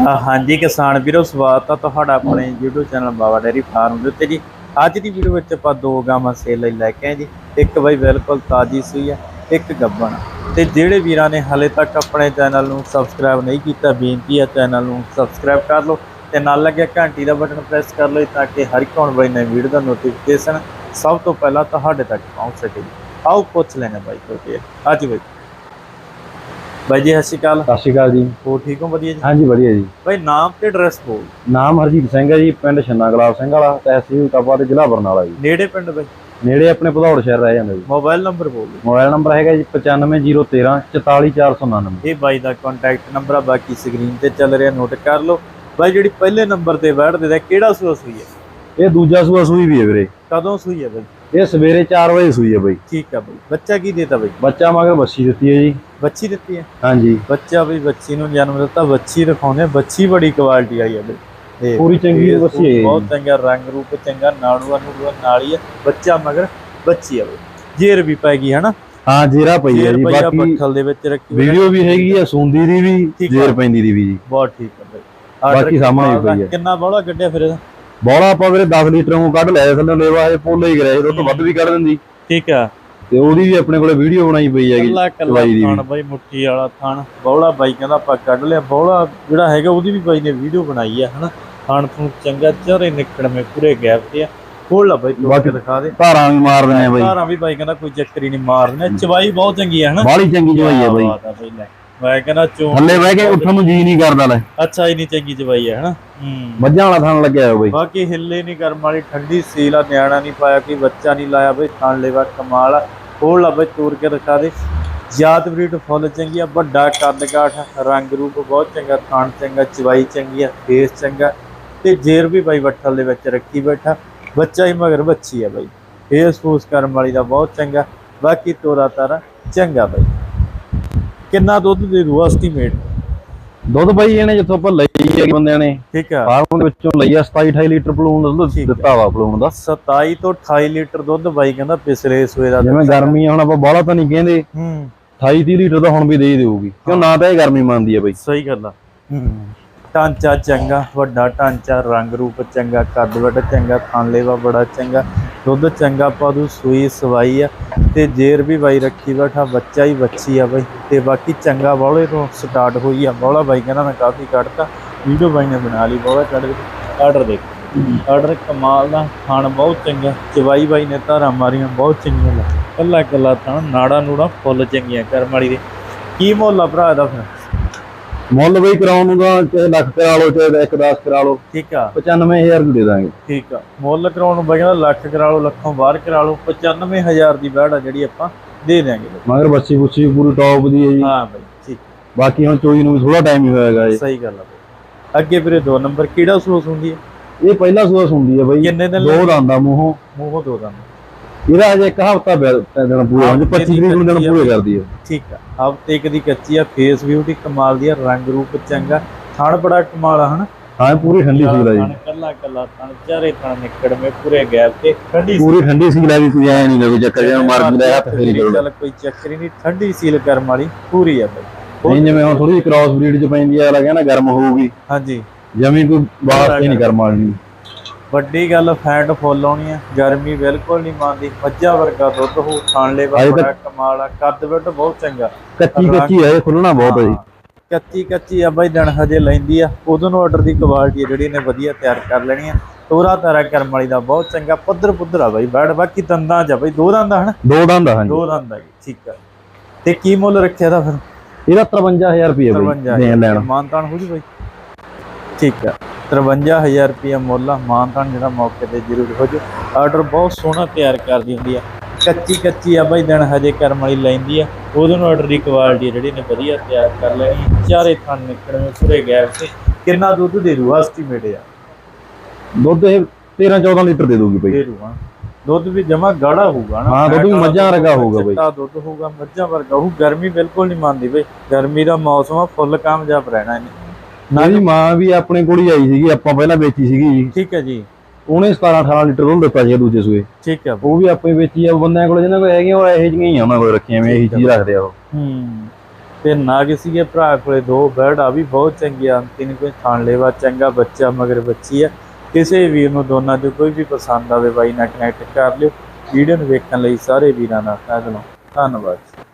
ਹਾਂਜੀ ਕਿਸਾਨ ਵੀਰੋ, ਸਵਾਗਤ ਆ ਤੁਹਾਡਾ ਆਪਣੇ YouTube channel Baba dairy farm ਦੇ ਉੱਤੇ ਜੀ। ਅੱਜ ਦੀ ਵੀਡੀਓ ਵਿੱਚ ਆਪਾਂ ਦੋ ਗਾਵਾਂ ਸੇਲ ਲਈ ਲੈ ਕੇ ਆਏ ਜੀ। ਇੱਕ ਬਈ ਬਿਲਕੁਲ ਤਾਜੀ ਸੂਈ ਆ, ਇੱਕ ਗੱਬਣ। ਤੇ ਜਿਹੜੇ ਵੀਰਾਂ ਨੇ ਹਾਲੇ ਤੱਕ ਆਪਣੇ ਚੈਨਲ ਨੂੰ ਸਬਸਕ੍ਰਾਈਬ ਨਹੀਂ ਕੀਤਾ, ਬੇਨਤੀ ਆ ਚੈਨਲ ਨੂੰ ਸਬਸਕ੍ਰਾਈਬ ਕਰ ਲਓ ਤੇ ਨਾਲ ਲੱਗਿਆ ਘੰਟੀ ਦਾ ਬਟਨ ਪ੍ਰੈਸ ਕਰ ਲਓ ਤਾਂ ਕਿ ਹਰ ਇੱਕ ਆਉਣ ਵਾਲੀ ਨਵੀਂ ਵੀਡੀਓ ਦਾ ਨੋਟੀਫਿਕੇਸ਼ਨ ਸਭ ਤੋਂ ਪਹਿਲਾਂ ਤੁਹਾਡੇ ਤੱਕ ਪਹੁੰਚ ਸਕੇ ਆਓ ਪੁੱਛ ਲੈਣੇ ਬਾਈ ਕੋਲ ਅੱਜ ਬਾਈ ਬਾਈ ਜੀ ਸਤਿ ਸ਼੍ਰੀ ਅਕਾਲ। ਸਤਿ ਸ਼੍ਰੀ ਅਕਾਲ ਜੀ। ਹੋਰ ਠੀਕ ਹੋ? ਵਧੀਆ ਜੀ? ਹਾਂਜੀ ਵਧੀਆ ਜੀ। ਬਾਈ ਨਾਮ ਤੇ ਐਡਰੈਸ ਬੋਲ। ਨਾਮ ਹਰਜੀਤ ਸਿੰਘ ਹੈ ਜੀ ਪਿੰਡ ਛੰਨਾ ਗੁਲਾਬ ਸਿੰਘ ਵਾਲਾ ਤਹਿਸੀਲ ਟਾਪਾ ਤੇ ਜ਼ਿਲ੍ਹਾ ਬਰਨਾਲਾ ਜੀ। ਨੇੜੇ ਪਿੰਡ ਬਾਈ? ਨੇੜੇ ਆਪਣੇ ਭਦੌੜ ਸ਼ਹਿਰ ਰਹਿ ਜਾਂਦਾ ਜੀ। ਮੋਬਾਈਲ ਨੰਬਰ ਬੋਲ। ਮੋਬਾਈਲ ਨੰਬਰ ਹੈਗਾ ਜੀ 95013 44499 ਇਹ ਬਾਈ ਦਾ ਕੰਟੈਕਟ ਨੰਬਰ ਆ ਬਾਕੀ ਸਕਰੀਨ ਤੇ ਚੱਲ ਰਿਹਾ ਨੋਟ ਕਰ ਲਓ। ਬਾਈ ਜਿਹੜੀ ਪਹਿਲੇ ਨੰਬਰ ਤੇ ਬੈਠਦੇ ਦਾ ਕਿਹੜਾ ਸੂਆ ਸੂਈ ਹੈ? ਇਹ ਦੂਜਾ ਸੂਆ ਸੂਈ ਵੀ ਹੈ ਵੀਰੇ। ਕਦੋਂ ਸੂਈ ਹੈ ਬਾਈ? ਇਹ ਸਵੇਰੇ 4 ਵਜੇ ਸੂਈ ਹੈ ਬਈ। ਠੀਕ ਆ ਬਾਈ। ਬੱਚਾ ਕੀ ਦੇਤਾ ਬਾਈ? ਬੱਚਾ ਮਗਰ ਬੱਸੀ ਦਿੱਤੀ ਹੈ ਜੀ। ਬੱਚੀ ਦਿੱਤੀ ਹੈ? ਹਾਂਜੀ। ਬੱਚਾ ਬਈ ਬੱਚੀ ਨੂੰ ਜਨਮ ਦਿੱਤਾ ਬੱਚੀ ਰਖਾਉਂਦੇ ਬੱਚੀ ਬੜੀ ਕੁਆਲਿਟੀ ਆਈ ਹੈ ਬਾਈ। ਤੇ ਪੂਰੀ ਚੰਗੀ ਬੱਚੀ ਹੈ। ਬਹੁਤ ਚੰਗਾ ਰੰਗ ਰੂਪ ਚੰਗਾ ਨਾੜੂਆ ਨੂੜੂਆ ਨਾਲ ਹੀ। ਹੈ ਬੱਚਾ ਮਗਰ ਬੱਚੀ ਆ ਬਾਈ। ਜੇਰ ਵੀ ਪੈ ਗਈ ਹਨਾ? ਹਾਂ ਜੇਰਾ ਪਈ ਹੈ ਜੀ। ਬਾਕੀ ਬੱਠਲ ਦੇ ਵਿੱਚ ਰੱਖੀ ਹੈ। ਵੀਡੀਓ ਵੀ ਹੈਗੀ ਆ ਸੁੰਦੀ ਦੀ ਵੀ। ਜੇਰ ਪੈਂਦੀ ਦੀ ਵੀ ਜੀ। ਬਹੁਤ ਠੀਕ ਹੈ ਬਾਈ। ਬਾਕੀ ਸਾਹਮਣੇ ਪਈ ਹੈ। ਕਿੰਨਾ ਬੋਲਾ ਕੱਢਿਆ ਫਿਰ ਇਹਦਾ। ਬੋਲਾ ਆਪਾਂ ਵੀਰੇ 10 ਲੀਟਰ ਨੂੰ ਕੱਢ ਲਿਆ ਥੱਲੇ ਲੇਵਾ ਹਜੇ ਪੋਲੇ ਹੀ ਕਰਿਆ ਉਹ ਤੋਂ ਵੱਧ ਵੀ ਕੱਢ ਦਿੰਦੀ। ਠੀਕ ਆ। ਤੇ ਉਹਦੀ ਵੀ ਆਪਣੇ ਕੋਲੇ ਵੀਡੀਓ ਬਣਾਈ ਪਈ ਹੈਗੀ ਚਵਾਈ ਦੀ ਥਾਣ। ਬਾਈ ਮੁੱਠੀ ਵਾਲਾ ਥਾਣ। ਬੌਲਾ ਬਾਈ ਕਹਿੰਦਾ ਆਪਾਂ ਕੱਢ ਲਿਆ ਬੌਲਾ ਜਿਹੜਾ ਹੈਗਾ ਉਹਦੀ ਵੀ ਬਾਈ ਨੇ ਵੀਡੀਓ ਬਣਾਈ ਆ ਹਨਾ। ਥਾਣ ਤੋਂ ਚੰਗਾ ਚਾਰੇ ਨਿਕੜਵੇਂ ਪੂਰੇ ਗੈਪ ਤੇ ਆ। ਖੋਲ ਲਾ ਬਾਈ ਤੋੜ ਕੇ ਦਿਖਾ ਦੇ। ਧਾਰਾਂ ਵੀ ਮਾਰ ਦਿੰਦੇ ਆ ਬਈ। ਸਾਰਾ ਵੀ ਬਾਈ ਕਹਿੰਦਾ ਕੋਈ ਚੱਕਰ ਹੀ ਨਹੀਂ ਮਾਰਨੇ ਚਵਾਈ ਬਹੁਤ ਚੰਗੀ ਆ ਹਨਾ। ਬਾਹਲੀ ਚੰਗੀ ਚਵਾਈ ਹੈ ਬਈ। ਮੈਂ ਕਹਿੰਦਾ ਚੋਂ ਥੱਲੇ ਬਹਿ ਕੇ ਉੱਠਣ ਨੂੰ ਜੀ ਨਹੀਂ ਕਰਦਾ ਲੈ। ਅੱਛਾ ਹੀ ਨਹੀਂ ਚੰਗੀ ਚਵਾਈ ਆ ਹਨਾ? ਹੂੰ। ਮੱਝਾਂ ਵਾਲਾ ਥਣ ਲੱਗਿਆ ਹੋਇਆ ਬਈ। ਬਾਕੀ ਹਿੱਲੇ ਨਹੀਂ ਕਰਮ ਵਾਲੀ ਠੰਡੀ ਸੀਲ ਆ ਨਿਆਣਾ ਨਹੀਂ ਪਾਇਆ ਕਿ ਬੱਚਾ ਨਹੀਂ ਲਾਇਆ ਬਈ ਥਣ ਲੈਵਾ ਕਮਾਲ ਆ। ਖੋਲ ਲਾ ਬਈ ਤੋੜ ਕੇ ਦਿਖਾ ਦੇ। ਜਾਤ ਬਰੀਡ ਫੁੱਲ ਚੰਗੀ ਆ ਵੱਡਾ ਕੱਦ ਕਾਠ ਰੰਗ ਰੂਪ ਬਹੁਤ ਚੰਗਾ ਥਣ ਚੰਗਾ ਚਵਾਈ ਚੰਗੀ ਆ ਫੇਸ ਚੰਗਾ। ਤੇ ਜੇਰ ਵੀ ਬਾਈ ਵੱਠਲ ਦੇ ਵਿੱਚ ਰੱਖੀ ਬੈਠਾ। ਬੱਚਾ ਹੀ ਮਗਰ ਬੱਚੀ ਆ ਬਾਈ। ਫੇਸ ਫੂਸ ਕਰਮ ਵਾਲੀ ਦਾ ਬਹੁਤ ਚੰਗਾ। ਬਾਕੀ ਤੋਰਾ ਤਾਰਾ ਚੰਗਾ ਬਾਈ। ਕਿੰਨਾ ਦੁੱਧ ਦੇ ਦੂ ਐਸਟੀਮੇਟ ਦੁੱਧ ਬਈ ਇਹਨੇ ਜਿੱਥੋਂ ਆਪਾਂ ਲਈ ਹੈ ਬੰਦਿਆਂ ਨੇ ਠੀਕ ਆ। ਫਾਰਮ ਦੇ ਵਿੱਚੋਂ ਲਈ ਆ 27 28 ਲੀਟਰ ਪਲੂਣ ਦਾ ਦੁੱਧ ਹੈ। ਦਿੱਤਾ ਵਾ ਪਲੂਣ ਦਾ। 27 ਤੋਂ 28 ਲੀਟਰ ਦੁੱਧ ਬਾਈ ਕਹਿੰਦਾ ਪਿਛਲੇ ਸੂਏ ਦਾ ਜਿਵੇਂ ਗਰਮੀ ਆ ਹੁਣ ਆਪਾਂ ਬਾਹਲਾ ਤਾਂ ਨਹੀਂ ਕਹਿੰਦੇ। ਹੂੰ। 28 30 ਲੀਟਰ ਤਾਂ ਹੁਣ ਵੀ ਦੇ ਹੀ ਦੇਊਗੀ। ਕਿਉਂ ਨਾ ਤਾਂ ਇਹ ਗਰਮੀ ਮੰਨਦੀ ਹੈ ਬਈ। ਸਹੀ ਗੱਲ ਆ। ਢਾਂਚਾ ਚੰਗਾ ਵੱਡਾ ਢਾਂਚਾ ਰੰਗ ਰੂਪ ਚੰਗਾ ਕੱਦ ਵੱਡ ਚੰਗਾ ਥਾਂਲੇਵਾ ਬੜਾ ਚੰਗਾ। ਦੁੱਧ ਚੰਗਾ ਪਾ ਦੂ, ਸੂਈ ਸਵਾਈ ਆ ਤੇ ਜੇਰ ਵੀ ਬਾਈ ਰੱਖੀ ਬੈਠਾ, ਬੱਚਾ ਹੀ ਬੱਚੀ ਆ ਬਾਈ। ਤੇ ਬਾਕੀ ਚੰਗਾ ਬੌਲੇ ਤੋਂ ਸਟਾਰਟ ਹੋਈ ਆ। ਬੌਲਾ ਬਾਈ ਕਹਿੰਦਾ ਮੈਂ ਕਾਫੀ ਕੱਢਤਾ। ਵੀਡੀਓ ਬਾਈ ਨੇ ਬਣਾ ਲਈ, ਬੌਲਾ ਕੱਢ ਦੇ ਆਰਡਰ ਦੇਖ ਆਰਡਰ ਕਮਾਲ ਦਾ ਖਾਣ ਬਹੁਤ ਚੰਗਾ। ਚਵਾਈ ਬਾਈ ਨੇ ਧਾਰਾਂ ਮਾਰੀਆਂ, ਬਹੁਤ ਚੰਗੀਆਂ ਲਾ ਕੱਲਾ ਕੱਲਾ ਤਾਂ ਨਾੜਾ ਨੂੜਾ ਫੁੱਲ ਚੰਗੀਆਂ ਕਰਮ ਵਾਲੀ ਦੇ। ਕੀ ਮੁੱਲ ਭਰਾ ਦਾ ਫਿਰ? ਮੁੱਲ ਬਈ ਕਰਾਉਣ ਤਾਂ ਚਾਹੇ ਲੱਖ ਕਰਾ ਲਓ ਚਾਹੇ 1 10 ਕਰਾ ਲਓ ਠੀਕ ਆ। 95000 ਦੀ ਦੇ ਦਾਂਗੇ। ਠੀਕ ਆ। ਮੁੱਲ ਕਰਾਉਣ ਨੂੰ ਬਾਈ ਲੱਖ ਕਰਾ ਲਓ ਲੱਖੋਂ ਬਾਹਰ ਕਰਾ ਲਓ 95000 ਦੀ ਬੈੜ ਆ ਜਿਹੜੀ ਆਪਾਂ ਦੇ ਦਿਆਂਗੇ। ਮਗਰ ਬੱਚੀ ਬੁੱਚੀ ਪੂਰੀ ਟੌਪ ਦੀ ਹੈ ਜੀ। ਹਾਂ ਬਾਈ ਠੀਕ। ਬਾਕੀ ਹੁਣ ਚੋਈ ਨੂੰ ਵੀ ਥੋੜਾ ਟਾਈਮ ਹੀ ਹੋਏਗਾ ਜੀ ਸਹੀ ਗੱਲ ਆ ਬਾਈ। ਅੱਗੇ ਵੀਰੇ ਦੋ ਨੰਬਰ ਕਿਹੜਾ ਸੂਸ ਹੁੰਦੀ ਹੈ? ਇਹ ਪਹਿਲਾ ਸੂਆ ਸੁਣਦੀ ਹੈ ਬਈ। ਕਿੰਨੇ ਦਿਨ ਦੋ ਦੰਦਾਂ ਮੂੰਹੋਂ। ਮੂੰਹੋਂ ਦੋ ਦੰਦ। ਇਹਦਾ ਅਜੇ ਇੱਕ ਹਫਤਾ ਦਿਨ ਪੂਰੇ ਹੋਣ 25 ਤਰੀਕ ਨੂੰ ਦਿਨ ਪੂਰੇ ਕਰਦੀ ਹੈ ਠੀਕ ਆ ਹਫ਼ਤੇ ਇੱਕ ਦੀ ਕੱਚੀ ਆ ਫੇਸ ਬਿਊਟੀ ਕਮਾਲ ਦੀ ਆ ਰੰਗ ਰੂਪ ਚੰਗਾ। ਥਣ ਬੜਾ ਕਮਾਲ ਆ ਹਨਾ? ਹਾਂ ਪੂਰੀ ਠੰਡੀ ਸੀਲ ਜੀ। ਥਣ ਕੱਲਾ ਕੱਲਾ ਥਣ ਚਾਰੇ ਥਣ ਨਿਕੜਵੇਂ ਪੂਰੇ ਗੈਪ ਤੇ ਠੰਡੀ ਪੂਰੀ ਠੰਡੀ ਸੀਲ ਹੈ ਵੀ ਕੋਈ ਐ ਨਹੀਂ ਕੋਈ ਚੱਕਰ ਜਿਹਾ ਮਾਰ ਦਿੰਦਾ ਹੱਥ ਫੇਰੀ ਕਰੋ। ਚੱਲ ਕੋਈ ਚੱਕਰ ਹੀ ਨਹੀਂ ਠੰਡੀ ਸੀਲ ਕਰਮ ਵਾਲੀ ਪੂਰੀ ਆ ਬਾਈ। ਨਹੀਂ ਜਿਵੇਂ ਹੁਣ ਥੋੜੀ ਕ੍ਰਾਸ ਬਰੀਡ ਚ ਪੈਂਦੀ ਆ ਲੱਗਿਆ ਨਾ ਗਰਮ ਹੋਊਗੀ। ਹਾਂਜੀ। ਜਮੀ ਕੋਈ ਬਾਤ ਨਹੀਂ ਗਰਮ ਵਾਲੀ। ਵੱਡੀ ਗੱਲ ਫੈਟ ਫੁੱਲ ਆਉਣੀ ਆ ਗਰਮੀ ਬਿਲਕੁਲ ਨਹੀਂ ਮੰਨਦੀ ਮੱਝਾਂ ਵਰਗਾ ਦੁੱਧ ਹੋ ਖਾਣ ਲੈ ਅਜੇ ਬੜਾ ਕਮਾਲ ਆ ਕੱਦ ਵੱਡ ਬਹੁਤ ਚੰਗਾ। ਕੱਚੀ ਕੱਚੀ ਹੈ ਖੁੱਲਣਾ ਬਹੁਤ ਹੈ ਜੀ। ਕੱਚੀ ਕੱਚੀ ਆ ਬਾਈ ਦਿਨ ਹਜੇ ਲੈਂਦੀ ਆ ਉਦੋਂ ਨੂੰ ਆਰਡਰ ਦੀ ਕੁਆਲਿਟੀ ਜਿਹੜੀ ਨੇ ਵਧੀਆ ਤਿਆਰ ਕਰ ਲੈਣੀ ਆ। ਤੋਰਾ ਤਾਰਾ ਕਰਮ ਵਾਲੀ ਦਾ ਬਹੁਤ ਚੰਗਾ ਪੱਧਰ ਪੁੱਧਰ ਆ ਬਾਈ ਬੈੜ ਬਾਕੀ ਦੰਦਾਂ ਚ ਬਾਈ ਦੋ ਦੰਦ ਹਨਾ? ਦੋ ਦੰਦ ਹਾਂਜੀ। ਦੋ ਦੰਦ ਆ ਜੀ, ਠੀਕ ਆ। ਤੇ ਕੀ ਮੁੱਲ ਰੱਖਿਆ ਦਾ ਫਿਰ? ਇਹਦਾ 53000 ਰੁਪਏ ਬਈ 53 ਦੇਣ ਲੈਣ। ਮਾਨਤਾਨ ਹੋ ਜੀ ਬਾਈ। ਠੀਕ ਆ। 53000 ਰੁਪਏ ਮੁੱਲ ਆ। ਮਾਨਤਾਨ ਜਿਹੜਾ ਮੌਕੇ ਤੇ ਜ਼ਰੂਰ ਹੋ ਜੂ ਆਰਡਰ ਬਹੁਤ ਸੋਹਣਾ ਤਿਆਰ ਕਰਦੀ ਹੁੰਦੀ ਆ। ਕੱਚੀ ਕੱਚੀ ਆ ਬਾਈ ਦਿਨ ਹਜੇ ਕਰਮ ਵਾਲੀ ਲੈਂਦੀ ਆ। ਉਹਦੇ ਨੂੰ ਆਰਡਰ ਦੀ ਕੁਆਲਿਟੀ ਜਿਹੜੀ ਨੇ ਵਧੀਆ ਤਿਆਰ ਕਰ ਲੈਣੀ। ਚਾਰੇ ਥਣ ਨਿਕਲਵੇਂ ਪੂਰੇ ਗੈਪ ਤੇ। ਕਿੰਨਾ ਦੁੱਧ ਦੇ ਰੂ ਐਸਟੀਮੇਟ ਆ? ਦੁੱਧ ਇਹ 13 14 ਲੀਟਰ ਦੇ ਦੂਗੀ ਬਈ। ਦੇ ਦੁੱਧ ਵੀ ਜਮਾ ਗਾੜਾ ਹੋਊਗਾ ਨਾ। ਹਾਂ, ਦੁੱਧ ਵੀ ਮੱਝਾਂ ਵਰਗਾ ਹੋਊਗਾ ਬਈ। ਚਿੱਟਾ ਦੁੱਧ ਹੋਊਗਾ ਮੱਝਾਂ ਵਰਗਾ। ਉਹ ਗਰਮੀ ਬਿਲਕੁਲ ਨਹੀਂ ਮੰਨਦੀ ਬਈ। ਗਰਮੀ ਦਾ ਮੌਸਮ ਆ ਫੁੱਲ ਕਾਮਯਾਬ ਰਹਿਣਾ ਇਹਨੇ। ਮੇਰੀ ਮਾਂ ਵੀ ਆਪਣੇ ਕੋਲ ਹੀ ਆਈ ਸੀਗੀ ਆਪਾਂ ਪਹਿਲਾਂ ਵੇਚੀ ਸੀਗੀ। ਠੀਕ ਹੈ ਜੀ। ਉਹਨੇ 17 18 ਲੀਟਰ ਦੁੱਧ ਦਿੱਤਾ ਸੀ ਦੂਜੇ ਸੂਏ। ਠੀਕ ਹੈ। ਉਹ ਵੀ ਆਪੇ ਵੇਚੀ ਆ ਬੰਦਿਆਂ ਕੋਲ ਜਿਹਨਾਂ ਕੋਲ ਹੈਗੀਆਂ ਉਹ ਇਹੋ ਜਿਹੀਆਂ ਹੀ ਆ ਉਹਨਾਂ ਰੱਖੀਆਂ ਵੀ ਇਹੀ ਚੀਜ਼ ਰੱਖਦੇ ਆ ਉਹ। ਹੂੰ। ਤੇ ਨਾ ਕਿਸੇ ਦੇ ਭਰਾ ਕੋਲੇ ਦੋ ਬਰਡ ਆ ਵੀ ਬਹੁਤ ਚੰਗੀਆਂ ਤਿੰਨ ਕੋਈ ਥਾਣ ਲੇਵਾ ਚੰਗਾ ਬੱਚਾ ਮਗਰ ਬੱਚੀ ਆ। ਕਿਸੇ ਵੀਰ ਨੂੰ ਦੋਨਾਂ ਦੇ ਕੋਈ ਵੀ ਪਸੰਦ ਆਵੇ ਬਾਈ ਨਾਲ ਕਨੈਕਟ ਕਰ ਲਿਓ। ਵੀਡੀਓ ਨੂੰ ਵੇਖਣ ਲਈ ਸਾਰੇ ਵੀਰਾਂ ਦਾ ਧੰਨਵਾਦ।